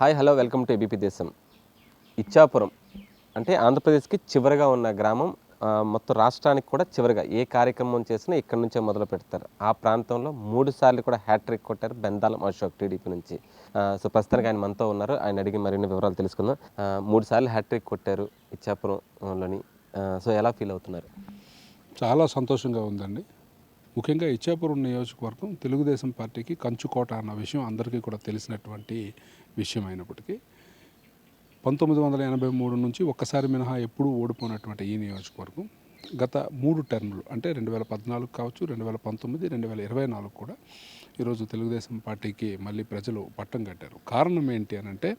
Hi hello welcome to ABP Desam. Ichchapuram అంటే ఆంధ్రప్రదేశ్కి చివరగా ఉన్న గ్రామం మొత్తం రాష్ట్రానికి కూడా చివరిగా ఏ కార్యక్రమం చేసినా ఇక్కడ నుంచే మొదలు పెడతారు. ఆ ప్రాంతంలో మూడు సార్లు కూడా హ్యాట్రిక్ కొట్టారు బెందాలం అశోక్ టీడీపీ నుంచి. సో ప్రస్తుతానికి ఆయన మనతో ఉన్నారు. ఆయన అడిగి మరిన్ని వివరాలు తెలుసుకుందాం. మూడు సార్లు హ్యాట్రిక్ కొట్టారు ఇచ్చాపురంలోని. సో ఎలా ఫీల్ అవుతున్నారు? చాలా సంతోషంగా ఉందండి. ముఖ్యంగా ఇచ్చాపురం నియోజకవర్గం తెలుగుదేశం పార్టీకి కంచుకోట అన్న విషయం అందరికీ కూడా తెలిసినటువంటి విషయం అయినప్పటికీ పంతొమ్మిది వందల ఎనభై మూడు నుంచి ఒక్కసారి మినహా ఎప్పుడూ ఓడిపోయినటువంటి ఈ నియోజకవర్గం గత మూడు టర్ములు అంటే రెండు వేల పద్నాలుగు కావచ్చు రెండు వేల పంతొమ్మిది రెండు వేల ఇరవై నాలుగు కూడా ఈరోజు తెలుగుదేశం పార్టీకి మళ్ళీ ప్రజలు పట్టం కట్టారు. కారణం ఏంటి అని అంటే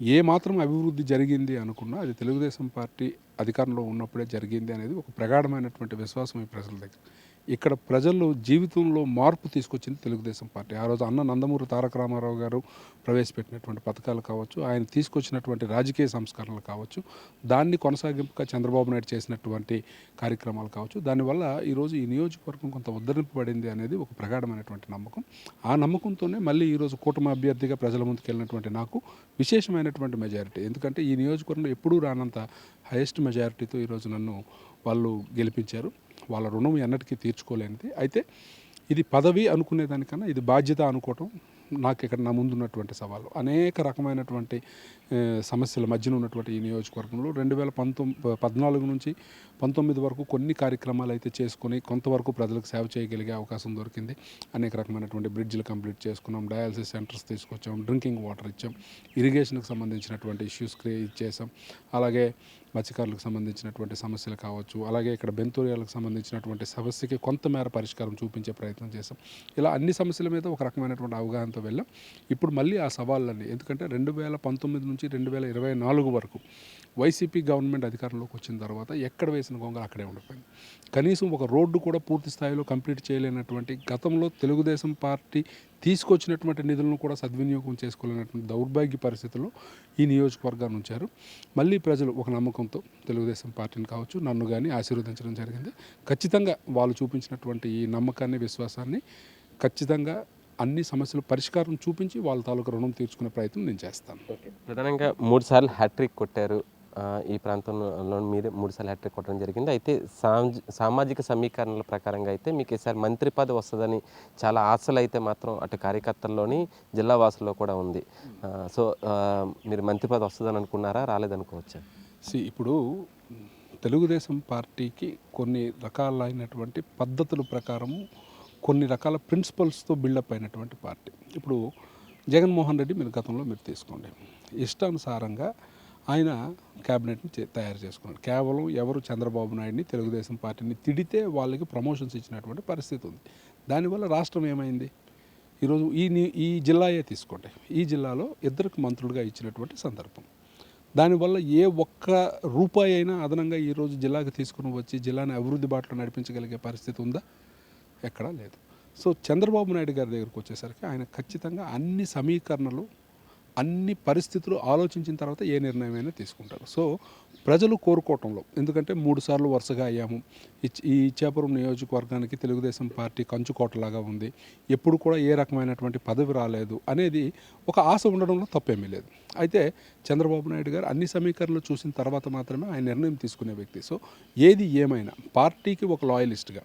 ఏ మాత్రం అభివృద్ధి జరిగింది అనుకున్నా అది తెలుగుదేశం పార్టీ అధికారంలో ఉన్నప్పుడే జరిగింది అనేది ఒక ప్రగాఢమైనటువంటి విశ్వాసం ఈ ప్రజల దగ్గర. ఇక్కడ ప్రజలు జీవితంలో మార్పు తీసుకొచ్చింది తెలుగుదేశం పార్టీ. ఆ రోజు అన్న నందమూరి తారక రామారావు గారు ప్రవేశపెట్టినటువంటి పథకాలు కావచ్చు ఆయన తీసుకొచ్చినటువంటి రాజకీయ సంస్కరణలు కావచ్చు దాన్ని కొనసాగింపుగా చంద్రబాబు నాయుడు చేసినటువంటి కార్యక్రమాలు కావచ్చు. దానివల్ల ఈరోజు ఈ నియోజకవర్గం కొంత ఉద్ధరింపబడింది అనేది ఒక ప్రగాఢమైనటువంటి నమ్మకం. ఆ నమ్మకంతోనే మళ్ళీ ఈరోజు కూటమి అభ్యర్థిగా ప్రజల ముందుకు వెళ్ళినటువంటి నాకు విశేషమైనటువంటి మెజారిటీ. ఎందుకంటే ఈ నియోజకవర్గంలో ఎప్పుడూ రానంత హైయెస్ట్ మెజారిటీతో ఈరోజు నన్ను వాళ్ళు గెలిపించారు. వాళ్ళ రుణం ఎన్నటికీ తీర్చుకోలేనిది. అయితే ఇది పదవి అనుకునేదానికన్నా ఇది బాధ్యత అనుకోవటం నాకు ఇక్కడ నా ముందు ఉన్నటువంటి సవాళ్ళు అనేక రకమైనటువంటి సమస్యల మధ్యన ఉన్నటువంటి ఈ నియోజకవర్గంలో రెండు వేల పంతొమ్మిది పద్నాలుగు నుంచి పంతొమ్మిది వరకు కొన్ని కార్యక్రమాలు అయితే చేసుకొని కొంతవరకు ప్రజలకు సేవ చేయగలిగే అవకాశం దొరికింది. అనేక రకమైనటువంటి బ్రిడ్జ్లు కంప్లీట్ చేసుకున్నాం డయాలసిస్ సెంటర్స్ తీసుకొచ్చాం డ్రింకింగ్ వాటర్ ఇచ్చాం ఇరిగేషన్కి సంబంధించినటువంటి ఇష్యూస్ క్రియేట్ చేసాం అలాగే మత్స్యకారులకు సంబంధించినటువంటి సమస్యలు కావచ్చు అలాగే ఇక్కడ బెంతూరియాలకు సంబంధించినటువంటి సమస్యకి కొంతమేర పరిష్కారం చూపించే ప్రయత్నం చేశాం. ఇలా అన్ని సమస్యల మీద ఒక రకమైనటువంటి అవగాహనతో వెళ్ళాం. ఇప్పుడు మళ్ళీ ఆ సవాళ్ళని ఎందుకంటే రెండు వేల పంతొమ్మిది నుంచి రెండు వేల ఇరవై నాలుగు వరకు వైసీపీ గవర్నమెంట్ అధికారంలోకి వచ్చిన తర్వాత ఎక్కడ వేసిన గొంగలు అక్కడే ఉండిపోయింది. కనీసం ఒక రోడ్డు కూడా పూర్తి స్థాయిలో కంప్లీట్ చేయలేనటువంటి గతంలో తెలుగుదేశం పార్టీ తీసుకొచ్చినటువంటి నిధులను కూడా సద్వినియోగం చేసుకోలేనటువంటి దౌర్భాగ్య పరిస్థితుల్లో ఈ నియోజకవర్గాన్ని ఉంచారు. మళ్ళీ ప్రజలు ఒక నమ్మకంతో తెలుగుదేశం పార్టీని కావచ్చు నన్ను కానీ ఆశీర్వదించడం జరిగింది. ఖచ్చితంగా వాళ్ళు చూపించినటువంటి ఈ నమ్మకాన్ని విశ్వాసాన్ని ఖచ్చితంగా అన్ని సమస్యలు పరిష్కారం చూపించి వాళ్ళ తాలూకు రుణం తీర్చుకునే ప్రయత్నం నేను చేస్తాను. ప్రధానంగా మూడు సార్లు హ్యాట్రిక్ కొట్టారు. ఈ ప్రాంతంలో మీరే మూడుసార్లు హ్యాట్రిక్ కొట్టడం జరిగింది. అయితే సామాజిక సమీకరణల ప్రకారంగా అయితే మీకు ఈసారి మంత్రి పదవి వస్తుందని చాలా ఆశలు అయితే మాత్రం అటు కార్యకర్తల్లోని జిల్లా వాసుల్లో కూడా ఉంది. సో మీరు మంత్రి పదవి వస్తుందని అనుకున్నారా? రాలేదనుకోవచ్చా? సి ఇప్పుడు తెలుగుదేశం పార్టీకి కొన్ని రకాలైనటువంటి పద్ధతుల ప్రకారము కొన్ని రకాల ప్రిన్సిపల్స్తో బిల్డప్ అయినటువంటి పార్టీ. ఇప్పుడు జగన్మోహన్ రెడ్డి మీరు గతంలో మీరు తీసుకోండి. ఇష్టానుసారంగా ఆయన క్యాబినెట్ని తయారు చేసుకున్నాడు. కేవలం ఎవరు చంద్రబాబు నాయుడిని తెలుగుదేశం పార్టీని తిడితే వాళ్ళకి ప్రమోషన్స్ ఇచ్చినటువంటి పరిస్థితి ఉంది. దానివల్ల రాష్ట్రం ఏమైంది? ఈరోజు ఈ ఈ జిల్లాయే తీసుకోండి. ఈ జిల్లాలో ఇద్దరికి మంత్రులుగా ఇచ్చినటువంటి సందర్భం. దానివల్ల ఏ ఒక్క రూపాయి అయినా అదనంగా ఈరోజు జిల్లాకు తీసుకుని వచ్చి జిల్లాని అభివృద్ధి బాటలో నడిపించగలిగే పరిస్థితి ఉందా? ఎక్కడా లేదు. సో చంద్రబాబు నాయుడు గారి దగ్గరకు వచ్చేసరికి ఆయన ఖచ్చితంగా అన్ని సమీకరణలు అన్ని పరిస్థితులు ఆలోచించిన తర్వాత ఏ నిర్ణయమైనా తీసుకుంటారు. సో ప్రజలు కోరుకోవటంలో ఎందుకంటే మూడు సార్లు వరుసగా అయ్యాము. ఇచ్- ఈ ఇచ్చాపురం నియోజకవర్గానికి తెలుగుదేశం పార్టీ కంచుకోటలాగా ఉంది. ఎప్పుడు కూడా ఏ రకమైనటువంటి పదవి రాలేదు అనేది ఒక ఆశ ఉండడంలో తప్పేమీ లేదు. అయితే చంద్రబాబు నాయుడు గారు అన్ని సమీకరణలు చూసిన తర్వాత మాత్రమే ఆయన నిర్ణయం తీసుకునే వ్యక్తి. సో ఏది ఏమైనా పార్టీకి ఒక లాయలిస్ట్గా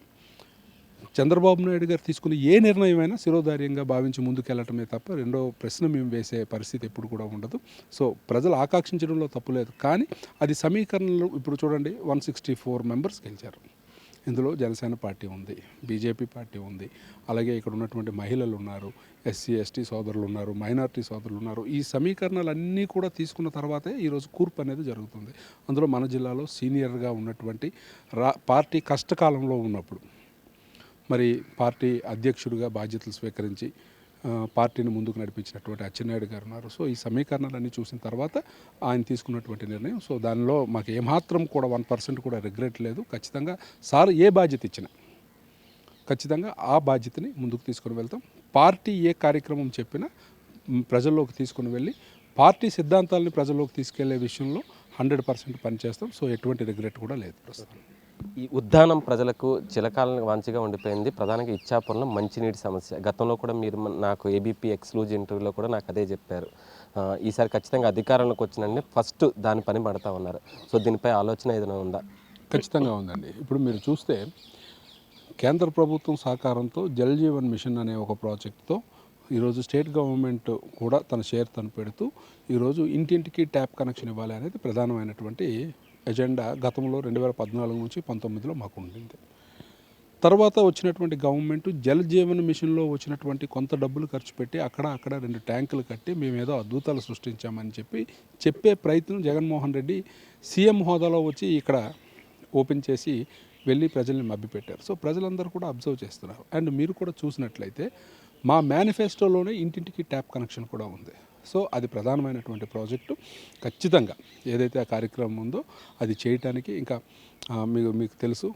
చంద్రబాబు నాయుడు గారు తీసుకున్న ఏ నిర్ణయమైనా శిరోధార్యంగా భావించి ముందుకెళ్ళటమే తప్ప రెండో ప్రశ్న మేము వేసే పరిస్థితి ఎప్పుడు కూడా ఉండదు. సో ప్రజలు ఆకాంక్షించడంలో తప్పులేదు కానీ అది సమీకరణలు ఇప్పుడు చూడండి వన్ సిక్స్టీ ఫోర్ మెంబర్స్ గెలిచారు. ఇందులో జనసేన పార్టీ ఉంది బీజేపీ పార్టీ ఉంది. అలాగే ఇక్కడ ఉన్నటువంటి మహిళలు ఉన్నారు ఎస్సీ ఎస్టీ సోదరులు ఉన్నారు మైనార్టీ సోదరులు ఉన్నారు. ఈ సమీకరణాలన్నీ కూడా తీసుకున్న తర్వాతే ఈరోజు కూర్పు అనేది జరుగుతుంది. అందులో మన జిల్లాలో సీనియర్గా ఉన్నటువంటి రా పార్టీ కష్టకాలంలో ఉన్నప్పుడు మరి పార్టీ అధ్యక్షుడిగా బాధ్యతలు స్వీకరించి పార్టీని ముందుకు నడిపించినటువంటి అచ్చెన్నాయుడు గారు ఉన్నారు. సో ఈ సమీకరణాలన్నీ చూసిన తర్వాత ఆయన తీసుకున్నటువంటి నిర్ణయం. సో దానిలో మాకు ఏమాత్రం కూడా వన్ పర్సెంట్ కూడా రిగ్రెట్ లేదు. ఖచ్చితంగా సార్ ఏ బాధ్యత ఇచ్చినా ఖచ్చితంగా ఆ బాధ్యతని ముందుకు తీసుకొని వెళ్తాం. పార్టీ ఏ కార్యక్రమం చెప్పినా ప్రజల్లోకి తీసుకొని వెళ్ళి పార్టీ సిద్ధాంతాలని ప్రజల్లోకి తీసుకెళ్ళే విషయంలో హండ్రెడ్ పర్సెంట్ పనిచేస్తాం. సో ఎటువంటి రిగ్రెట్ కూడా లేదు ప్రస్తుతం. ఈ ఉద్దానం ప్రజలకు చిలకాలను వాంచిగా ఉండిపోయింది. ప్రధానంగా ఇచ్చాపురంలో మంచినీటి సమస్య. గతంలో కూడా మీరు నాకు ఏబీపీ ఎక్స్క్లూజివ్ ఇంటర్వ్యూలో కూడా నాకు అదే చెప్పారు. ఈసారి ఖచ్చితంగా అధికారంలోకి వచ్చినండి ఫస్ట్ దాని పని పడతా ఉన్నారు. సో దీనిపై ఆలోచన ఏదైనా ఉందా? ఖచ్చితంగా ఉందండి. ఇప్పుడు మీరు చూస్తే కేంద్ర ప్రభుత్వం సహకారంతో జల్ జీవన్ మిషన్ అనే ఒక ప్రాజెక్ట్తో ఈరోజు స్టేట్ గవర్నమెంట్ కూడా తన షేర్ తను పెడుతూ ఈరోజు ఇంటింటికి ట్యాప్ కనెక్షన్ ఇవ్వాలి అనేది ప్రధానమైనటువంటి ఎజెండా గతంలో రెండు వేల పద్నాలుగు నుంచి పంతొమ్మిదిలో మాకు ఉండింది. తర్వాత వచ్చినటువంటి గవర్నమెంట్ జల్ జీవన మిషన్లో వచ్చినటువంటి కొంత డబ్బులు ఖర్చు పెట్టి అక్కడ అక్కడ రెండు ట్యాంకులు కట్టి మేము ఏదో అద్భుతాలు సృష్టించామని చెప్పి చెప్పే ప్రయత్నం జగన్మోహన్ రెడ్డి సీఎం హోదాలో వచ్చి ఇక్కడ ఓపెన్ చేసి వెళ్ళి ప్రజల్ని మభ్యపెట్టారు. సో ప్రజలందరూ కూడా అబ్జర్వ్ చేస్తున్నారు. అండ్ మీరు కూడా చూసినట్లయితే మా మేనిఫెస్టోలోనే ఇంటింటికి ట్యాప్ కనెక్షన్ కూడా ఉంది. సో అది ప్రధానమైనటువంటి ప్రాజెక్టు. ఖచ్చితంగా ఏదైతే ఆ కార్యక్రమం ఉందో అది చేయటానికి ఇంకా మీకు మీకు తెలుసు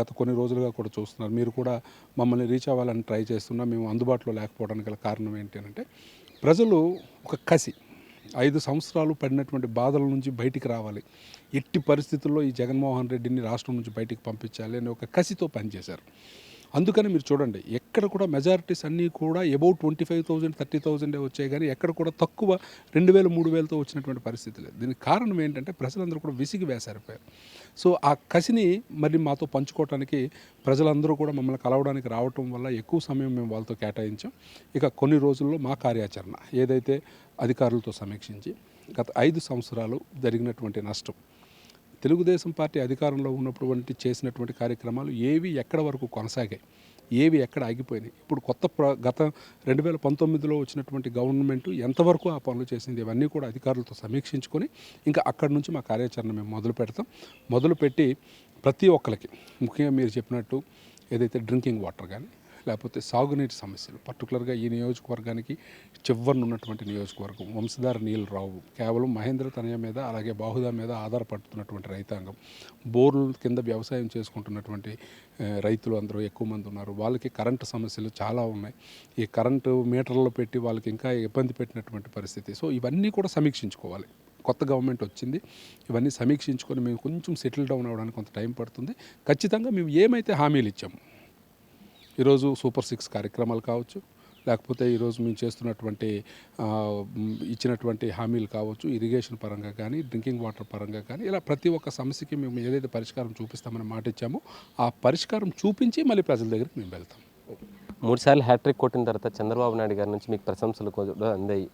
గత కొన్ని రోజులుగా కూడా చూస్తున్నారు. మీరు కూడా మమ్మల్ని రీచ్ అవ్వాలని ట్రై చేస్తున్నా మేము అందుబాటులో లేకపోవడానికి గల కారణం ఏంటి అంటే ప్రజలు ఒక కసి ఐదు సంవత్సరాలు పడినటువంటి బాధల నుంచి బయటికి రావాలి. ఎట్టి పరిస్థితుల్లో ఈ జగన్మోహన్ రెడ్డిని రాష్ట్రం నుంచి బయటికి పంపించాలి అని ఒక కసితో పనిచేశారు. అందుకని మీరు చూడండి ఎక్కడ కూడా మెజారిటీస్ అన్నీ కూడా about twenty five thousand thirty థౌజండే వచ్చాయి కానీ ఎక్కడ కూడా తక్కువ రెండు వేలు మూడు వేలతో వచ్చినటువంటి పరిస్థితి లేదు. దీనికి కారణం ఏంటంటే ప్రజలందరూ కూడా విసిగి వేసారిపోయారు. సో ఆ కసిని మరి మాతో పంచుకోవటానికి ప్రజలందరూ కూడా మమ్మల్ని కలవడానికి రావటం వల్ల ఎక్కువ సమయం మేము వాళ్ళతో కేటాయించాం. ఇక కొన్ని రోజుల్లో మా కార్యాచరణ ఏదైతే అధికారులతో సమీక్షించి గత ఐదు సంవత్సరాలు జరిగినటువంటి నష్టం తెలుగుదేశం పార్టీ అధికారంలో ఉన్నప్పుడు వంటి చేసినటువంటి కార్యక్రమాలు ఏవి ఎక్కడ వరకు కొనసాగాయి? ఏవి ఎక్కడ ఆగిపోయినాయి? ఇప్పుడు కొత్త ప్ర గత రెండు వేల పంతొమ్మిదిలో వచ్చినటువంటి గవర్నమెంట్ ఎంతవరకు ఆ పనులు చేసింది? ఇవన్నీ కూడా అధికారులతో సమీక్షించుకొని ఇంకా అక్కడి నుంచి మా కార్యాచరణ మేము మొదలు పెడతాం. మొదలుపెట్టి ప్రతి ఒక్కరికి ముఖ్యంగా మీరు చెప్పినట్టు ఏదైతే డ్రింకింగ్ వాటర్ కానీ లేకపోతే సాగునీటి సమస్యలు పర్టికులర్గా ఈ నియోజకవర్గానికి చివరిన ఉన్నటువంటి నియోజకవర్గం. వంశధార నీళ్ళు రావు. కేవలం మహేంద్ర తనయ మీద అలాగే బాహుదా మీద ఆధారపడుతున్నటువంటి రైతాంగం. బోర్ల కింద వ్యవసాయం చేసుకుంటున్నటువంటి రైతులు అందరూ ఎక్కువ మంది ఉన్నారు. వాళ్ళకి కరెంటు సమస్యలు చాలా ఉన్నాయి. ఈ కరెంటు మీటర్లో పెట్టి వాళ్ళకి ఇంకా ఇబ్బంది పెట్టినటువంటి పరిస్థితి. సో ఇవన్నీ కూడా సమీక్షించుకోవాలి. కొత్త గవర్నమెంట్ వచ్చింది. ఇవన్నీ సమీక్షించుకొని మేము కొంచెం సెటిల్ డౌన్ అవ్వడానికి కొంత టైం పడుతుంది. ఖచ్చితంగా మేము ఏమైతే హామీలు ఇచ్చాము ఈరోజు సూపర్ సిక్స్ కార్యక్రమాలు కావచ్చు లేకపోతే ఈరోజు మేము చేస్తున్నటువంటి ఇచ్చినటువంటి హామీలు కావచ్చు ఇరిగేషన్ పరంగా కానీ డ్రింకింగ్ వాటర్ పరంగా కానీ ఇలా ప్రతి ఒక్క సమస్యకి మేము ఏదైతే పరిష్కారం చూపిస్తామని మాట ఇచ్చామో ఆ పరిష్కారం చూపించి మళ్ళీ ప్రజల దగ్గరికి మేము వెళ్తాం. మూడు సార్లు హ్యాట్రిక్ కొట్టిన తర్వాత చంద్రబాబు నాయుడు గారి నుంచి మీకు ప్రశంసలు కూడా అందాయి.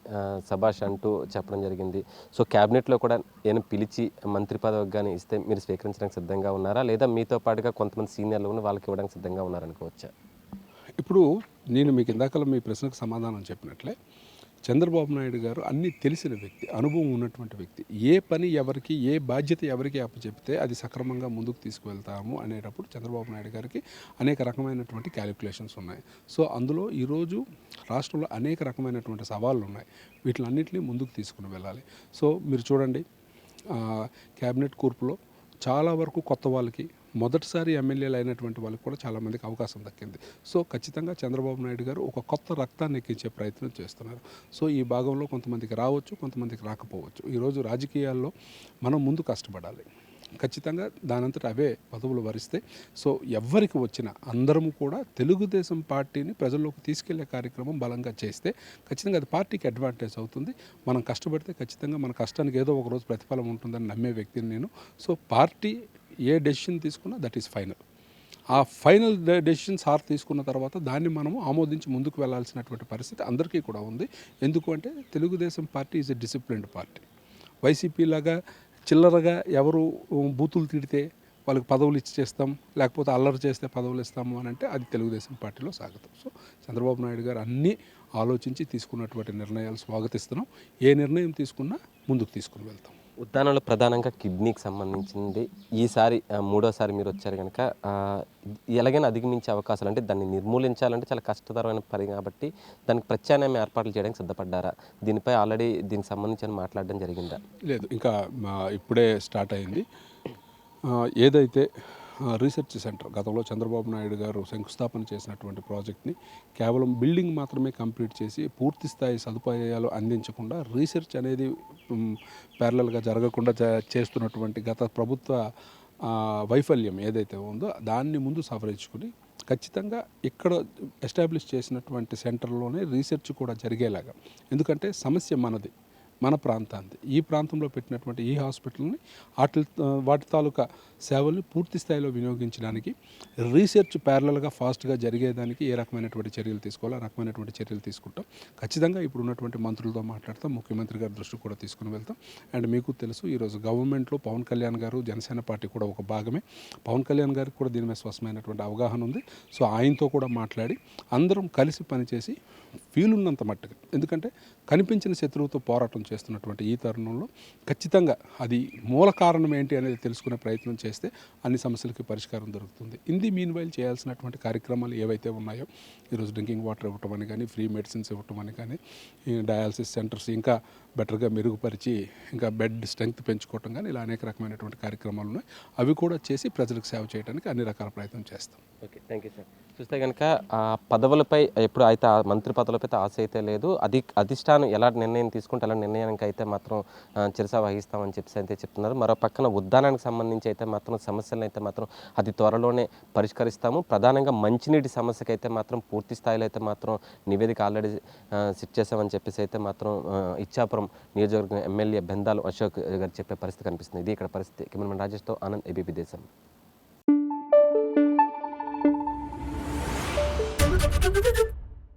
సభాష్ అంటూ చెప్పడం జరిగింది. సో క్యాబినెట్లో కూడా నేను పిలిచి మంత్రి పదవికి కానీ ఇస్తే మీరు స్వీకరించడానికి సిద్ధంగా ఉన్నారా? లేదా మీతో పాటుగా కొంతమంది సీనియర్లు వాళ్ళకి ఇవ్వడానికి సిద్ధంగా ఉన్నారనుకోవచ్చా? ఇప్పుడు నేను మీకు ఇందాకల మీ ప్రశ్నకు సమాధానం చెప్పినట్లే చంద్రబాబు నాయుడు గారు అన్నీ తెలిసిన వ్యక్తి అనుభవం ఉన్నటువంటి వ్యక్తి ఏ పని ఎవరికి ఏ బాధ్యత ఎవరికి అప్పచెప్తే అది సక్రమంగా ముందుకు తీసుకువెళ్తాము అనేటప్పుడు చంద్రబాబు నాయుడు గారికి అనేక రకమైనటువంటి క్యాలిక్యులేషన్స్ ఉన్నాయి. సో అందులో ఈరోజు రాష్ట్రంలో అనేక రకమైనటువంటి సవాళ్ళు ఉన్నాయి. వీటిలన్నింటినీ ముందుకు తీసుకుని వెళ్ళాలి. సో మీరు చూడండి క్యాబినెట్ కూర్పులో చాలా వరకు కొత్త వాళ్ళకి మొదటిసారి ఎమ్మెల్యేలు అయినటువంటి వాళ్ళకి కూడా చాలామందికి అవకాశం దక్కింది. సో ఖచ్చితంగా చంద్రబాబు నాయుడు గారు ఒక కొత్త రక్తాన్ని ఎక్కించే ప్రయత్నం చేస్తున్నారు. సో ఈ భాగంలో కొంతమందికి రావచ్చు కొంతమందికి రాకపోవచ్చు. ఈరోజు రాజకీయాల్లో మనం ముందు కష్టపడాలి. ఖచ్చితంగా దానంతట అవే పదవులు వరిస్తే. సో ఎవ్వరికి వచ్చినా అందరము కూడా తెలుగుదేశం పార్టీని ప్రజల్లోకి తీసుకెళ్ళే కార్యక్రమం బలంగా చేస్తే ఖచ్చితంగా అది పార్టీకి అడ్వాంటేజ్ అవుతుంది. మనం కష్టపడితే ఖచ్చితంగా మన కష్టానికి ఏదో ఒక రోజు ప్రతిఫలం ఉంటుందని నమ్మే వ్యక్తిని నేను. సో పార్టీ ఏ డెసిషన్ తీసుకున్నా దట్ ఈస్ ఫైనల్. ఆ ఫైనల్ డెసిషన్ సార్ తీసుకున్న తర్వాత దాన్ని మనము ఆమోదించి ముందుకు వెళ్ళాల్సినటువంటి పరిస్థితి అందరికీ కూడా ఉంది. ఎందుకు అంటే Telugu Desam party is a disciplined party. YCP లాగా చిల్లరగా ఎవరు బూతులు తిడితే వాళ్ళకి పదవులు ఇచ్చి చేస్తాం లేకపోతే అల్లరి చేస్తే పదవులు ఇస్తాము అని అంటే అది తెలుగుదేశం పార్టీలో స్వాగతం సో చంద్రబాబు నాయుడు గారు అన్నీ ఆలోచించి తీసుకున్నటువంటి నిర్ణయాలు స్వాగతిస్తున్నాం. ఏ నిర్ణయం తీసుకున్నా ముందుకు తీసుకుని వెళ్తాం. ఉద్దానంలో ప్రధానంగా కిడ్నీకి సంబంధించింది. ఈసారి మూడోసారి మీరు వచ్చారు కనుక ఎలాగైనా అధిగమించే అవకాశాలు అంటే దాన్ని నిర్మూలించాలంటే చాలా కష్టతరమైన పని కాబట్టి దానికి ప్రత్యామ్నాయం ఏర్పాట్లు చేయడానికి సిద్ధపడ్డారా? దీనిపై ఆల్రెడీ దీనికి సంబంధించి మాట్లాడడం జరిగిందా? లేదు ఇంకా మా ఇప్పుడే స్టార్ట్ అయింది. ఏదైతే రీసెర్చ్ సెంటర్ గతంలో చంద్రబాబు నాయుడు గారు శంకుస్థాపన చేసినటువంటి ప్రాజెక్ట్ని కేవలం బిల్డింగ్ మాత్రమే కంప్లీట్ చేసి పూర్తి స్థాయి సదుపాయాలు అందించకుండా రీసెర్చ్ అనేది ప్యారలల్గా జరగకుండా చేస్తున్నటువంటి గత ప్రభుత్వ వైఫల్యం ఏదైతే ఉందో దాన్ని ముందు సవరించుకుని ఖచ్చితంగా ఇక్కడ ఎస్టాబ్లిష్ చేసినటువంటి సెంటర్లోనే రీసెర్చ్ కూడా జరిగేలాగా. ఎందుకంటే సమస్య మనది. మన ప్రాంతాంది ఈ ప్రాంతంలో పెట్టినటువంటి ఈ హాస్పిటల్ని వాటి వాటి తాలూకా సేవల్ని పూర్తి స్థాయిలో వినియోగించడానికి రీసెర్చ్ ప్యారలల్గా ఫాస్ట్గా జరిగేదానికి ఏ రకమైనటువంటి చర్యలు తీసుకోవాలో ఆ రకమైనటువంటి చర్యలు తీసుకుంటాం. ఖచ్చితంగా ఇప్పుడు ఉన్నటువంటి మంత్రులతో మాట్లాడతాం ముఖ్యమంత్రి గారి దృష్టికి కూడా తీసుకుని వెళ్తాం. అండ్ మీకు తెలుసు ఈరోజు గవర్నమెంట్లో పవన్ కళ్యాణ్ గారు జనసేన పార్టీ కూడా ఒక భాగమే. పవన్ కళ్యాణ్ గారికి కూడా దీని మీద స్పష్టమైనటువంటి అవగాహన ఉంది. సో ఆయనతో కూడా మాట్లాడి అందరం కలిసి పనిచేసి వీలున్నంత మట్టుగా ఎందుకంటే కనిపించిన శత్రువుతో పోరాటం చేస్తున్నటువంటి ఈ తరుణంలో ఖచ్చితంగా అది మూల కారణం ఏంటి అనేది తెలుసుకునే ప్రయత్నం చేస్తే అన్ని సమస్యలకి పరిష్కారం దొరుకుతుంది. ఇంది మీన్ వైల్ చేయాల్సినటువంటి కార్యక్రమాలు ఏవైతే ఉన్నాయో ఈరోజు డ్రింకింగ్ వాటర్ ఇవ్వటం అని కానీ ఫ్రీ మెడిసిన్స్ ఇవ్వటం అని కానీ డయాలసిస్ సెంటర్స్ ఇంకా బెటర్గా మెరుగుపరిచి ఇంకా బెడ్ స్ట్రెంగ్త్ పెంచుకోవటం కానీ ఇలా అనేక రకమైనటువంటి కార్యక్రమాలు ఉన్నాయి. అవి కూడా చేసి ప్రజలకు సేవ చేయడానికి అన్ని రకాల ప్రయత్నం చేస్తాం. Okay thank you sir. చూస్తే కనుక ఆ పదవులపై ఎప్పుడు అయితే ఆ మంత్రి పదవులపై ఆశ అయితే లేదు అది అధిష్టానం ఎలా నిర్ణయం తీసుకుంటే అలా నిర్ణయానికి అయితే మాత్రం చిరస చిరసా వహిస్తామని చెప్పేసి అయితే చెప్తున్నారు. మరో పక్కన ఉద్దానానికి సంబంధించి అయితే మాత్రం సమస్యలను అయితే మాత్రం అతి త్వరలోనే పరిష్కరిస్తాము. ప్రధానంగా మంచినీటి సమస్యకి అయితే మాత్రం పూర్తి స్థాయిలో అయితే మాత్రం నివేదిక ఆల్రెడీ సిట్ చేసామని చెప్పేసి అయితే మాత్రం ఇచ్చాపురం నియోజకవర్గం ఎమ్మెల్యే బెందాలు అశోక్ గారు చెప్పే పరిస్థితి కనిపిస్తుంది. ఇది ఇక్కడ పరిస్థితి. కెమెరామెన్ రాజేష్తో ఆనంద్ ఏబీపీ దేశం.